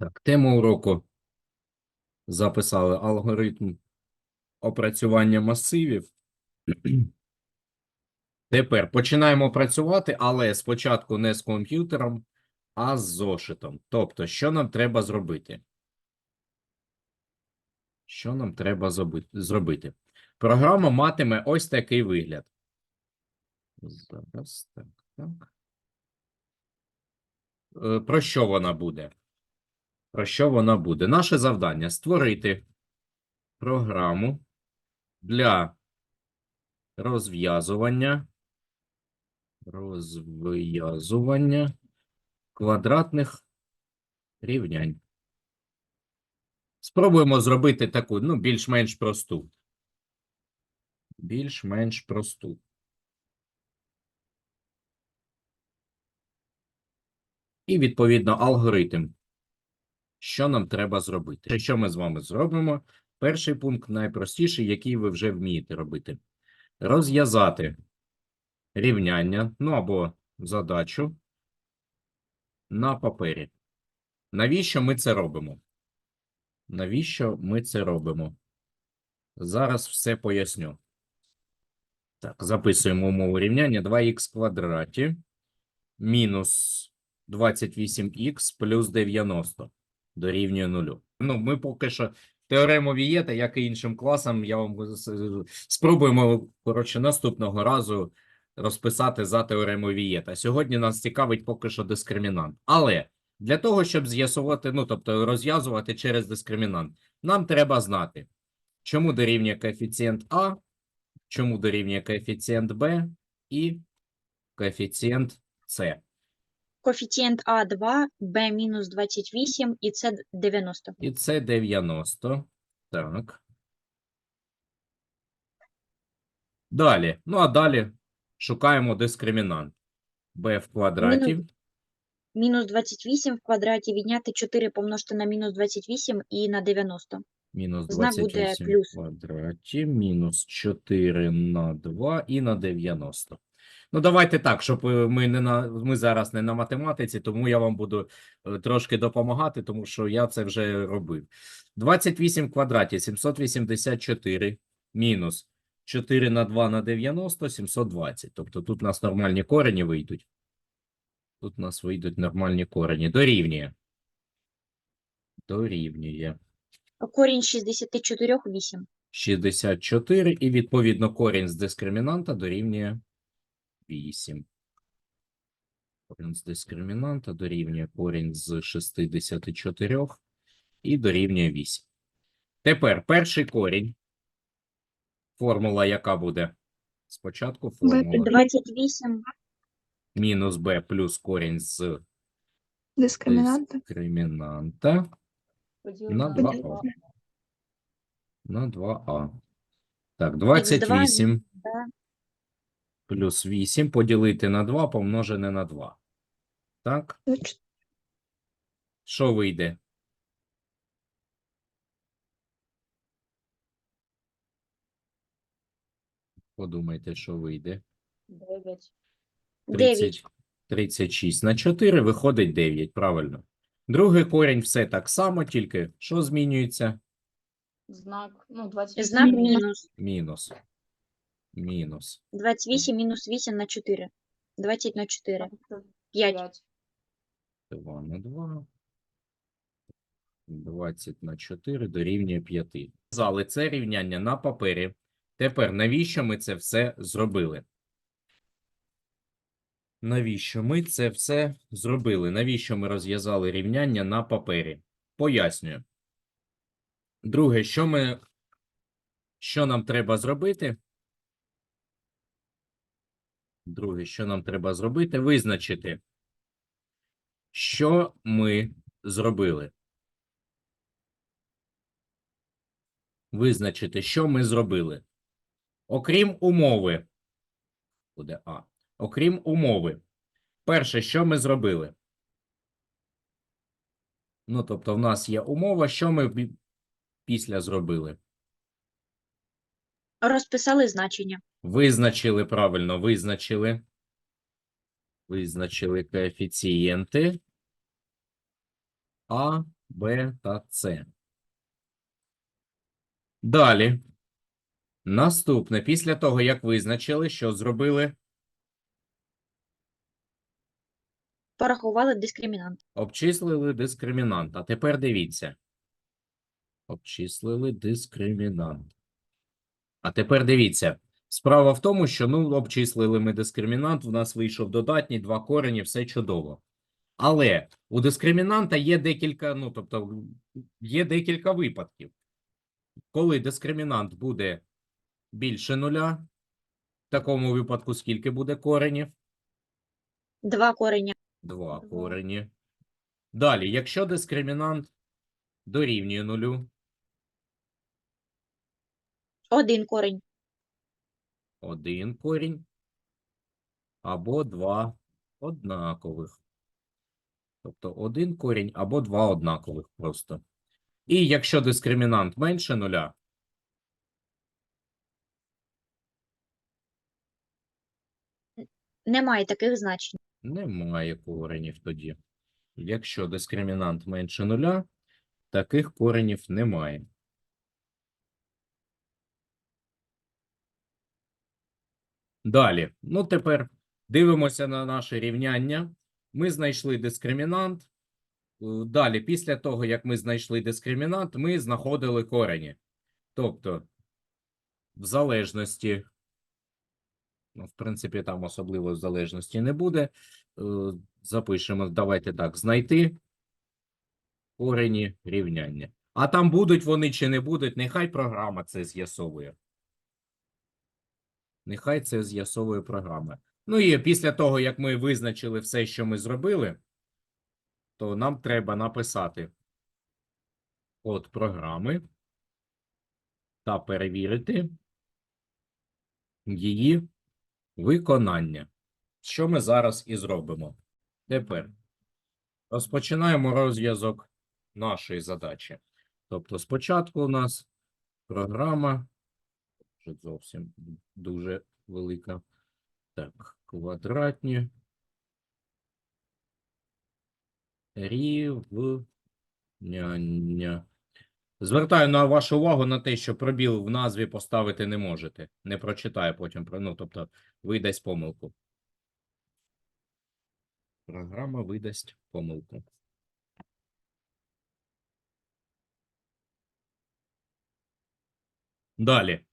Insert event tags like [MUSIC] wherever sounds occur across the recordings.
Так, тему уроку записали алгоритм опрацювання масивів. Тепер починаємо працювати, але спочатку не з комп'ютером, а з зошитом. Тобто, що нам треба зробити? Що нам треба зробити? Програма матиме ось такий вигляд. Зараз так, так. Е, Про що вона буде? Про що вона буде? Наше завдання створити програму для розв'язування розв'язування квадратних рівнянь. Спробуємо зробити таку, ну, більш-менш просту. Більш-менш просту. І, відповідно, алгоритм. Що нам треба зробити? Що ми з вами зробимо? Перший пункт найпростіший, який ви вже вмієте робити. Розв'язати рівняння, ну або задачу на папері. Навіщо ми це робимо? Навіщо ми це робимо? Зараз все поясню. Так, записуємо умову рівняння 2х квадраті мінус 28х плюс 90 дорівнює нулю. Ну, ми поки що теорему Вієта, як і іншим класам, я вам спробуємо, коротше, наступного разу розписати за теорему Вієта. Сьогодні нас цікавить поки що дискримінант. Але для того, щоб з'ясувати, ну, тобто розв'язувати через дискримінант, нам треба знати, чому дорівнює коефіцієнт А, чому дорівнює коефіцієнт Б і коефіцієнт С. Коефіцієнт А 2, Б мінус 28 і С 90. І це 90. Так. Далі. Ну, а далі шукаємо дискримінант. b в квадраті Мінус 28 в квадраті відняти 4 помножити на мінус 28 і на 90. мінус знак буде 28 в квадраті, мінус 4 на 2 і на 90. Ну, давайте так, щоб е, ми не на ми зараз не на математиці, тому я вам буду е, трошки допомагати, тому що я це вже робив. 28 в квадраті 784 мінус 4 на 2 на 90 720. Тобто тут у нас нормальні корені вийдуть. Тут у нас вийдуть нормальні корені. Дорівнює. Дорівнює. Корінь 64 – 8. 64, і відповідно корінь з дискримінанта дорівнює 8. Корінь з дискримінанта дорівнює корінь з 64 і дорівнює 8. Тепер перший корінь. Формула яка буде? Спочатку формула 28 мінус b плюс корінь з Дискримінанта. дискримінанта на на 2а. На 2а. Так, 28 да, плюс 8 поділити на 2 помножене на 2. Так? Що вийде? Подумайте, що вийде. 9. 30, 36 на 4 виходить 9, правильно. Другий корінь все так само, тільки що змінюється? Знак, ну, 28. Знак мінус. Мінус. Мінус. 28 мінус 8 на 4. 20 на 4. 5. 2 на 2. 20 на 4 дорівнює 5. Зали це рівняння на папері. Тепер навіщо ми це все зробили? Навіщо ми це все зробили? Навіщо ми розв'язали рівняння на папері? Пояснюю. Друге, що ми що нам треба зробити? Друге, що нам треба зробити? Визначити, що ми зробили. Визначити, що ми зробили. Окрім умови. Буде А. Окрім умови. Перше, що ми зробили? Ну, тобто, в нас є умова, що ми після зробили? Розписали значення. Визначили правильно, визначили. Визначили коефіцієнти А Б та С. Далі. Наступне. Після того, як визначили, що зробили, Порахували дискримінант. обчислили дискримінант. А тепер дивіться. Обчислили дискримінант. А тепер дивіться. Справа в тому, що ну, обчислили ми дискримінант, у нас вийшов додатній, два корені, все чудово. Але у дискримінанта є декілька, ну, тобто, є декілька випадків. Коли дискримінант буде більше нуля, в такому випадку скільки буде коренів? Два корення. Два Два. корені. Далі, якщо дискримінант дорівнює нулю, Один корень. один корінь або два однакових. Тобто один корінь або два однакових просто. І якщо дискримінант менше нуля, Немає таких значень. немає коренів тоді. Якщо дискримінант менше нуля, таких коренів немає. Далі. Ну, тепер дивимося на наше рівняння. Ми знайшли дискримінант. Е, Далі, після того, як ми знайшли дискримінант, ми знаходили корені. Тобто, в залежності, ну, в принципі, там особливо залежності не буде. Е, Запишемо, давайте так, знайти корені рівняння. А там будуть вони чи не будуть, нехай програма це з'ясовує. Нехай це з'ясовує програма. Ну і після того, як ми визначили все, що ми зробили, то нам треба написати код програми та перевірити її виконання. Що ми зараз і зробимо. Тепер розпочинаємо розв'язок нашої задачі. Тобто, спочатку у нас програма вже зовсім дуже велика. Так, квадратні. Рівняння. Звертаю на вашу увагу на те, що пробіл в назві поставити не можете. Не прочитаю потім, ну, тобто видасть помилку. Програма видасть помилку. Далі.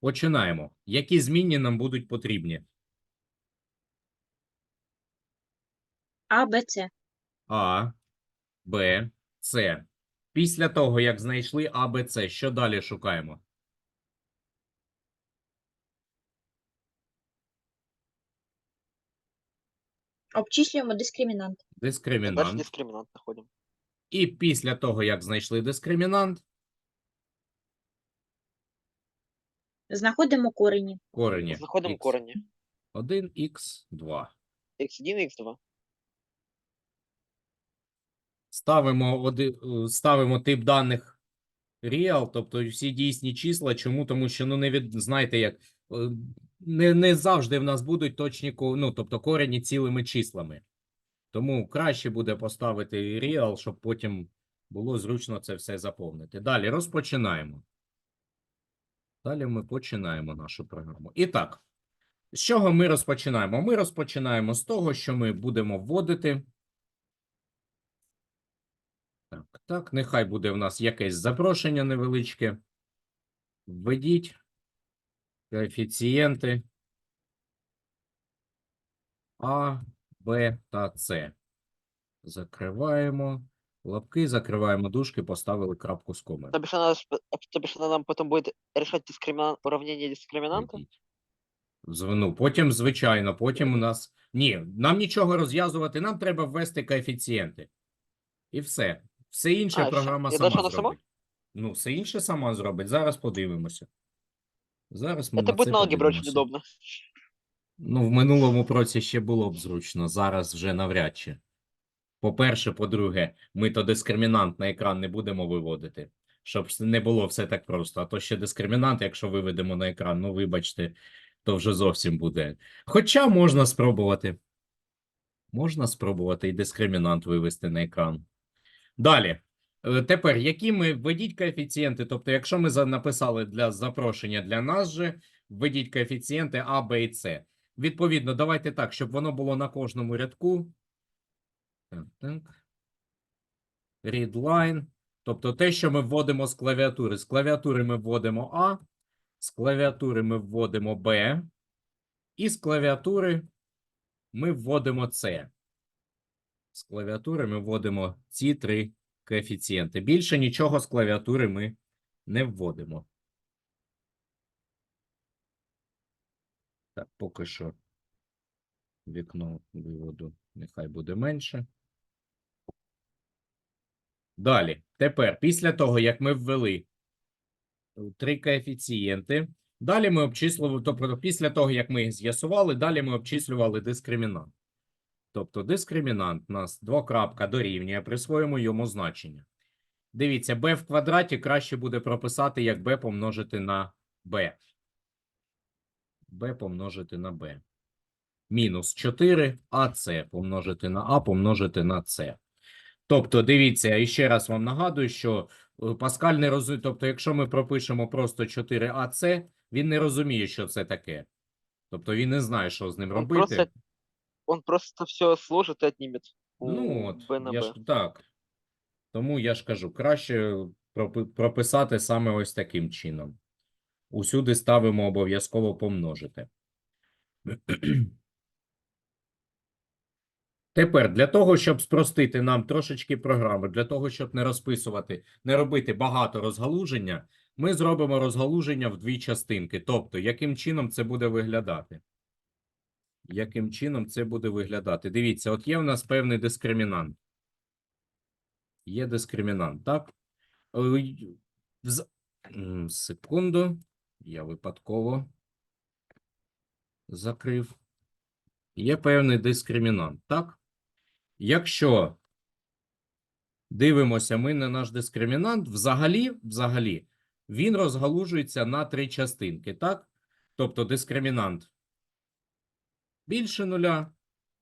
Починаємо. Які змінні нам будуть потрібні? А, Б, С. А, Б, С. Після того, як знайшли А, Б, С, що далі шукаємо? Обчислюємо дискримінант. Дискримінант. дискриминант находим. І після того, як знайшли дискримінант, Знаходимо корені. корені. Знаходимо Х. корені. 1, х 2. x1 і x2. Ставимо, оди, е, ставимо тип даних real, тобто всі дійсні числа. Чому? Тому що, ну, не від, знаєте, як, е, не, не завжди в нас будуть точні, ко- ну, тобто корені цілими числами. Тому краще буде поставити real, щоб потім було зручно це все заповнити. Далі розпочинаємо. Далі ми починаємо нашу програму. І так, з чого ми розпочинаємо? Ми розпочинаємо з того, що ми будемо вводити. Так, так, нехай буде в нас якесь запрошення невеличке. Введіть коефіцієнти А, Б та С. Закриваємо лапки, закриваємо дужки, поставили крапку з комою. Тобі що, надо, сп- а тобі що нам потім буде рішати дискримінант, уравнення дискримінанта? Введіть. Ну, потім, звичайно, потім у нас. Ні, нам нічого розв'язувати, нам треба ввести коефіцієнти. І все. Все інше А, програма І сама вона сама? зробить. Ну, все інше сама зробить. Зараз подивимося. Зараз ми Це буде на алгебрі дуже удобно. Ну, в минулому проці ще було б зручно, зараз вже навряд чи. По-перше, по-друге, ми то дискримінант на екран не будемо виводити, щоб не було все так просто. А то ще дискримінант, якщо виведемо на екран, ну вибачте, то вже зовсім буде. Хоча можна спробувати. Можна спробувати і дискримінант вивести на екран. Далі. Е, Тепер, які ми введіть коефіцієнти? Тобто, якщо ми написали для запрошення для нас же, введіть коефіцієнти А, Б і С. Відповідно, давайте так, щоб воно було на кожному рядку. Так. Тобто те, що ми вводимо з клавіатури. З клавіатури ми вводимо А, з клавіатури ми вводимо Б, і з клавіатури ми вводимо С. З клавіатури ми вводимо ці три коефіцієнти. Більше нічого з клавіатури ми не вводимо. Так, поки що вікно виводу нехай буде менше. Далі. Тепер, після того, як ми ввели е, три коефіцієнти, далі ми обчислювали, тобто після того, як ми їх з'ясували, далі ми обчислювали дискримінант. Тобто дискримінант нас двокрапка дорівнює, присвоїмо йому значення. Дивіться, b в квадраті краще буде прописати як b помножити на b. b помножити на b. Мінус 4 АС помножити на А помножити на С. Тобто, дивіться, і ще раз вам нагадую, що е, Паскаль не розуміє, тобто, якщо ми пропишемо просто 4 АС, він не розуміє, що це таке. Тобто він не знає, що з ним Он робити. просто, он просто все сложит и отнимет. Ну от, я ж так. Тому я ж кажу, краще пропи- прописати саме ось таким чином. Усюди ставимо обов'язково помножити. Тепер для того, щоб спростити нам трошечки програму, для того, щоб не розписувати, не робити багато розгалуження, ми зробимо розгалуження в дві частинки. Тобто, яким чином це буде виглядати? Яким чином це буде виглядати? Дивіться, от є в нас певний дискримінант. Є дискримінант, так? Е, Секунду. Я випадково закрив. Є певний дискримінант, так? Якщо дивимося ми на наш дискримінант, взагалі, взагалі, він розгалужується на три частинки, так? Тобто дискримінант більше нуля,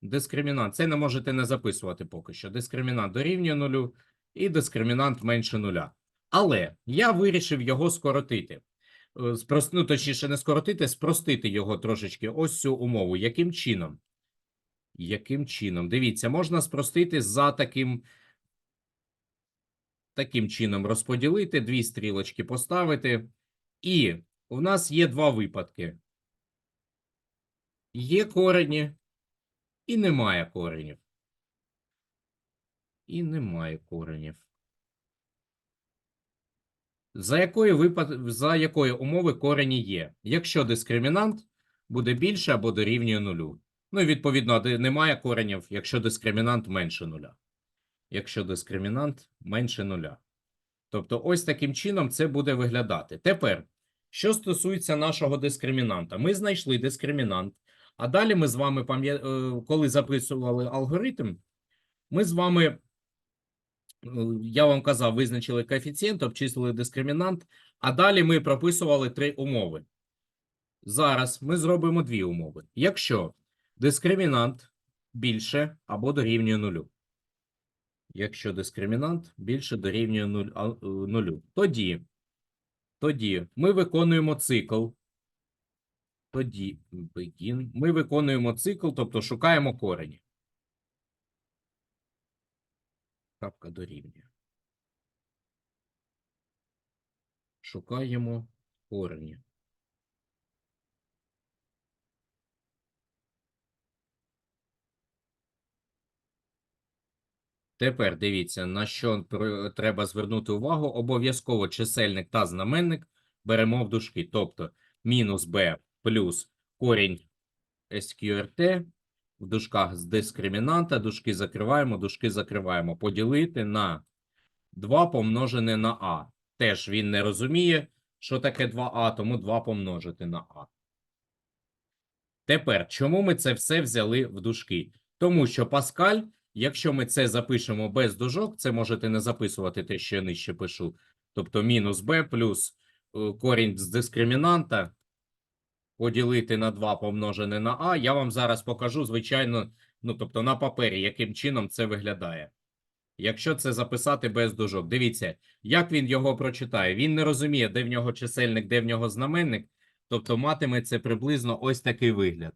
дискримінант. Це не можете не записувати поки що. Дискримінант дорівнює нулю і дискримінант менше нуля. Але я вирішив його скоротити. Е, Ну, точніше, не скоротити, спростити його трошечки. Ось цю умову. Яким чином? Яким чином? Дивіться, можна спростити за таким, таким чином розподілити, дві стрілочки поставити. І у нас є два випадки. Є корені і немає коренів. І немає коренів. За якої випад... за якої умови корені є? Якщо дискримінант буде більше або дорівнює нулю. Ну і відповідно немає коренів, якщо дискримінант менше нуля. Якщо дискримінант менше нуля. Тобто, ось таким чином це буде виглядати. Тепер, що стосується нашого дискримінанта, ми знайшли дискримінант, а далі ми з вами е, коли записували алгоритм, ми з вами, е, я вам казав, визначили коефіцієнт, обчислили дискримінант, а далі ми прописували три умови. Зараз ми зробимо дві умови. Якщо дискримінант більше або дорівнює нулю. Якщо дискримінант більше дорівнює е, нулю, тоді, тоді ми виконуємо цикл. Тоді begin. ми виконуємо цикл, тобто шукаємо корені. Крапка дорівнює. Шукаємо корені. Тепер дивіться, на що треба звернути увагу. Обов'язково чисельник та знаменник беремо в дужки. Тобто мінус b плюс корінь SQRT в дужках з дискримінанта, дужки закриваємо, дужки закриваємо. Поділити на 2 помножене на а. Теж він не розуміє, що таке 2а, тому 2 помножити на а. Тепер, чому ми це все взяли в дужки? Тому що Паскаль, якщо ми це запишемо без дужок, це можете не записувати те, що я нижче пишу. Тобто мінус b плюс е, корінь з дискримінанта поділити на 2 помножене на а. Я вам зараз покажу, звичайно, ну тобто на папері, яким чином це виглядає. Якщо це записати без дужок. Дивіться, як він його прочитає. Він не розуміє, де в нього чисельник, де в нього знаменник. Тобто матиме це приблизно ось такий вигляд.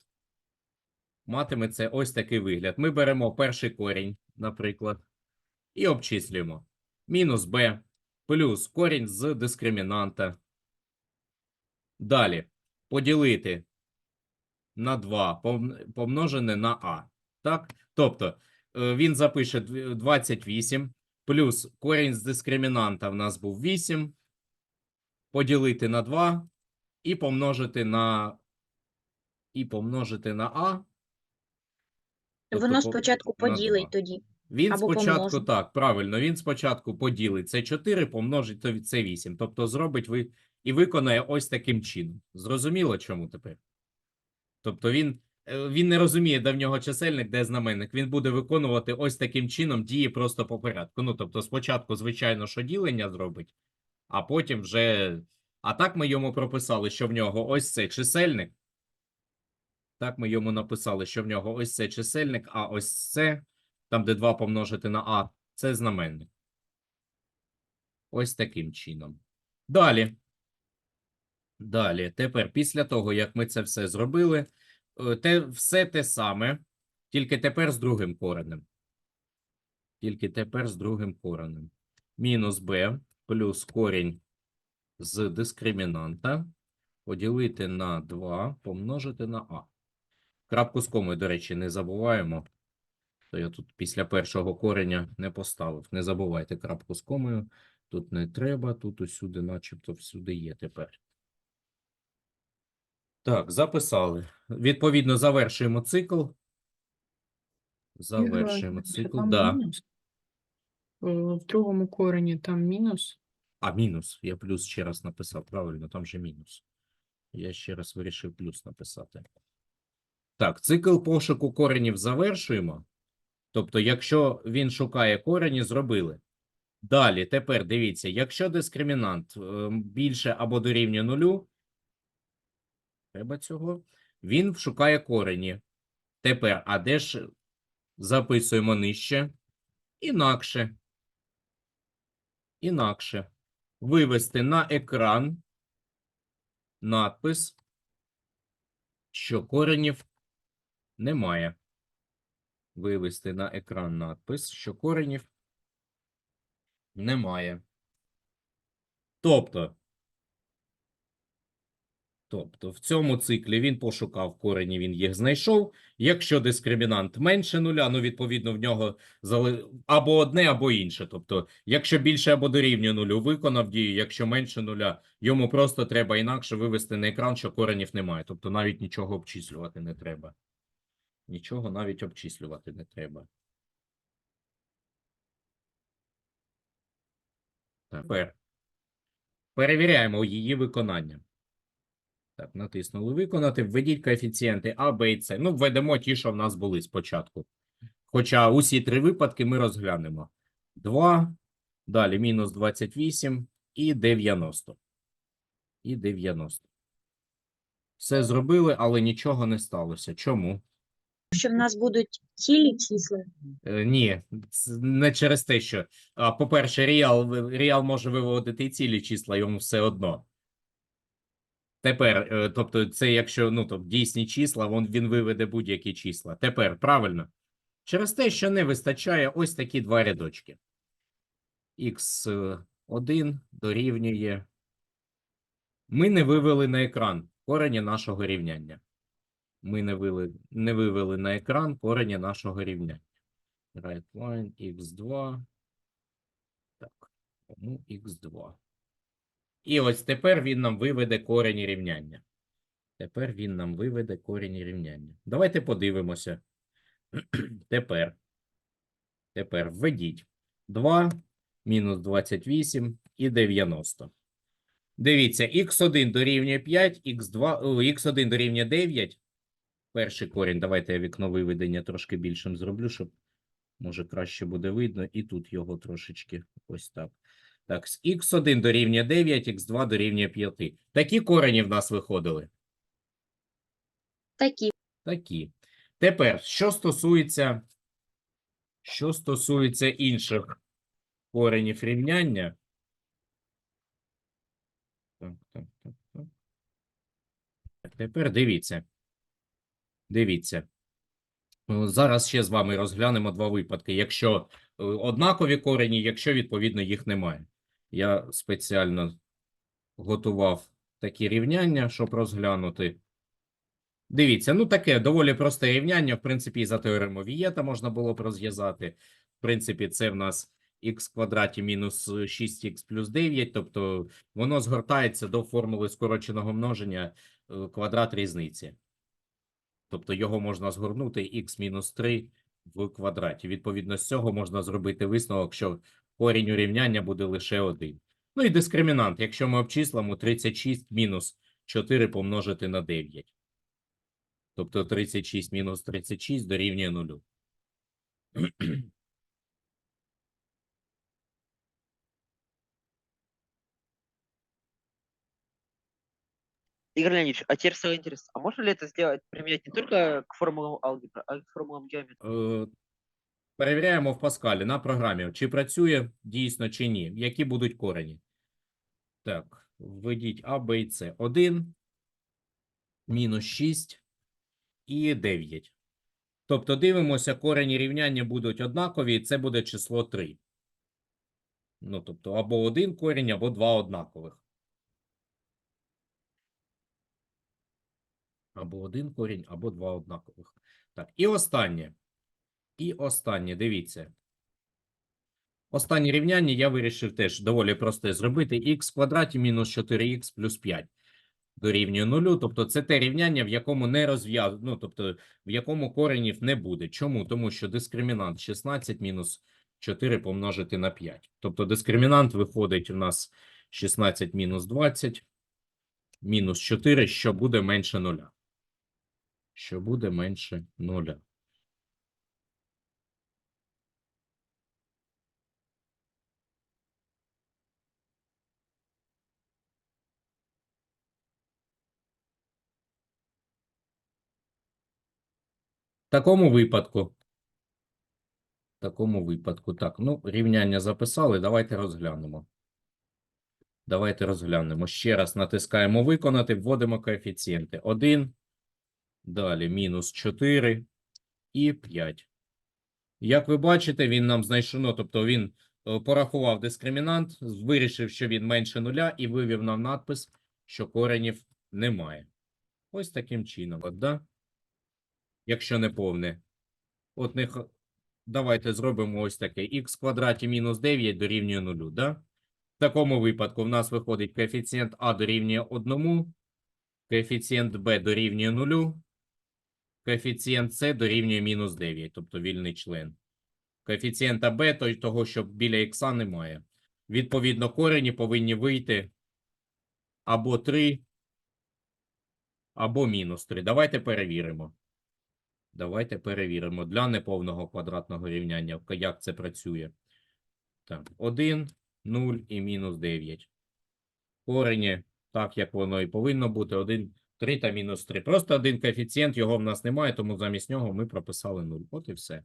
Матиме це ось такий вигляд. Ми беремо перший корінь, наприклад, і обчислюємо. Мінус b плюс корінь з дискримінанта. Далі поділити на 2 помножене на а. Так? Тобто е, він запише 28 плюс корінь з дискримінанта в нас був 8, поділити на 2 і помножити на і помножити на а. Тобто Воно по- спочатку на поділить два. тоді. Він Або спочатку помножить. так, правильно, він спочатку поділить це 4, помножить то це 8. Тобто зробить ви і виконає ось таким чином. Зрозуміло, чому тепер? Тобто він, е, він не розуміє, де в нього чисельник, де знаменник. Він буде виконувати ось таким чином дії просто по порядку. Ну, тобто, спочатку, звичайно, що ділення зробить, а потім вже. А так ми йому прописали, що в нього ось цей чисельник. Так ми йому написали, що в нього ось це чисельник, а ось це, там, де 2 помножити на А, це знаменник. Ось таким чином. Далі. Далі. Тепер, після того, як ми це все зробили, е, те, все те саме, тільки тепер з другим коренем. Тільки тепер з другим коренем. Мінус b плюс корінь з дискримінанта поділити на 2 помножити на а. Крапку з комою, до речі, не забуваємо. То я тут після першого кореня не поставив. Не забувайте крапку з комою. Тут не треба, тут усюди, начебто, всюди є тепер. Так, записали. Відповідно, завершуємо цикл. Завершуємо цикл. Да. Е, В другому корені там мінус. А, мінус. Я плюс ще раз написав. Правильно, там же мінус. Я ще раз вирішив плюс написати. Так, цикл пошуку коренів завершуємо. Тобто, якщо він шукає корені, зробили. Далі, тепер дивіться, якщо дискримінант е, більше або дорівнює нулю, треба цього, він шукає корені. Тепер, а де ж записуємо нижче? Інакше. Інакше. Вивести на екран надпис, що коренів немає. Вивести на екран надпис, що коренів немає. Тобто, тобто в цьому циклі він пошукав корені, він їх знайшов. Якщо дискримінант менше нуля, ну, відповідно, в нього зали... або одне, або інше. Тобто, якщо більше або дорівнює нулю, виконав дію, якщо менше нуля, йому просто треба інакше вивести на екран, що коренів немає. Тобто навіть нічого обчислювати не треба. Нічого навіть обчислювати не треба. Тепер перевіряємо її виконання. Так, натиснули виконати. Введіть коефіцієнти А, Б і С. Ну, введемо ті, що в нас були спочатку. Хоча усі три випадки ми розглянемо. 2, далі мінус 28 і 90. І 90. Все зробили, але нічого не сталося. Чому? Що в нас будуть цілі числа. Е, Ні, не через те, що, по-перше, ви- Real може виводити і цілі числа, йому все одно. Тепер, е, тобто, це якщо ну, тобто, дійсні числа, він, він виведе будь-які числа. Тепер, правильно. Через те, що не вистачає ось такі два рядочки. Х1 дорівнює. Ми не вивели на екран корені нашого рівняння. Ми не вивели, не вивели на екран корені нашого рівняння. Right line x2. Так, тому x2. І ось тепер він нам виведе корені рівняння. Тепер він нам виведе корені рівняння. Давайте подивимося. [CLEARS THROAT] Тепер. Тепер введіть 2 мінус 28 і 90. Дивіться, х1 дорівнює 5, х2, о, х1 дорівнює 9. Перший корінь. Давайте я вікно виведення трошки більшим зроблю, щоб може краще буде видно. І тут його трошечки ось так. Так, з х1 дорівнює 9, х2 дорівнює 5. Такі корені в нас виходили. Такі. Такі. Тепер, що стосується, Що стосується інших коренів рівняння. Так, так, так. Так, Тепер дивіться. Дивіться. Е, Зараз ще з вами розглянемо два випадки. Якщо е, однакові корені, якщо відповідно їх немає. Я спеціально готував такі рівняння, щоб розглянути. Дивіться, ну таке доволі просте рівняння. В принципі, і за теоремою Вієта можна було б розв'язати. В принципі, це в нас х квадраті мінус 6х плюс 9, тобто воно згортається до формули скороченого множення е, квадрат різниці. Тобто його можна згорнути х-3 в квадраті. Відповідно, з цього можна зробити висновок, що корінь урівняння буде лише один. Ну і дискримінант. Якщо ми обчислимо 36 мінус 4 помножити на 9. Тобто 36 мінус 36 дорівнює 0. Игорь Леонидович, а теперь стало интересно, а можно ли это сделать, применять не только к формулам алгебры, а и к формулам геометрии? Е, Перевіряємо в Паскалі на програмі, чи працює дійсно чи ні. Які будуть корені. Так, введіть А, Б і С. 1, мінус 6 і 9. Тобто дивимося, корені рівняння будуть однакові, і це буде число 3. Ну, тобто, або один корінь, або два однакових. Або один корінь, або два однакових. Так, і останнє. І останнє, дивіться. Останнє рівняння я вирішив теж доволі просте зробити. х квадраті мінус 4х плюс 5 дорівнює нулю. Тобто це те рівняння, в якому не розв'яз... ну, тобто в якому коренів не буде. Чому? Тому що дискримінант 16 мінус 4 помножити на 5. Тобто дискримінант виходить у нас 16 мінус 20 мінус 4, що буде менше нуля. Що буде менше нуля. В такому випадку. В такому випадку. Так, ну, рівняння записали. Давайте розглянемо. Давайте розглянемо. Ще раз натискаємо виконати, вводимо коефіцієнти. 1, далі мінус 4 і 5. Як ви бачите, він нам знайшов, ну, тобто він е, порахував дискримінант, вирішив, що він менше нуля, і вивів нам надпис, що коренів немає. Ось таким чином. От, да? якщо не повне. От не... давайте зробимо ось таке. х квадраті мінус 9 дорівнює 0, да? В такому випадку в нас виходить коефіцієнт а дорівнює 1, коефіцієнт b дорівнює 0, коефіцієнт с дорівнює мінус 9, тобто вільний член. Коефіцієнта b, той того, що біля х немає. Відповідно, корені повинні вийти або 3, або мінус 3. Давайте перевіримо. Давайте перевіримо для неповного квадратного рівняння, як це працює. Так, 1, 0 і мінус 9. Корені, так як воно і повинно бути, 1, 3 та мінус 3. Просто один коефіцієнт, його в нас немає, тому замість нього ми прописали 0. От і все.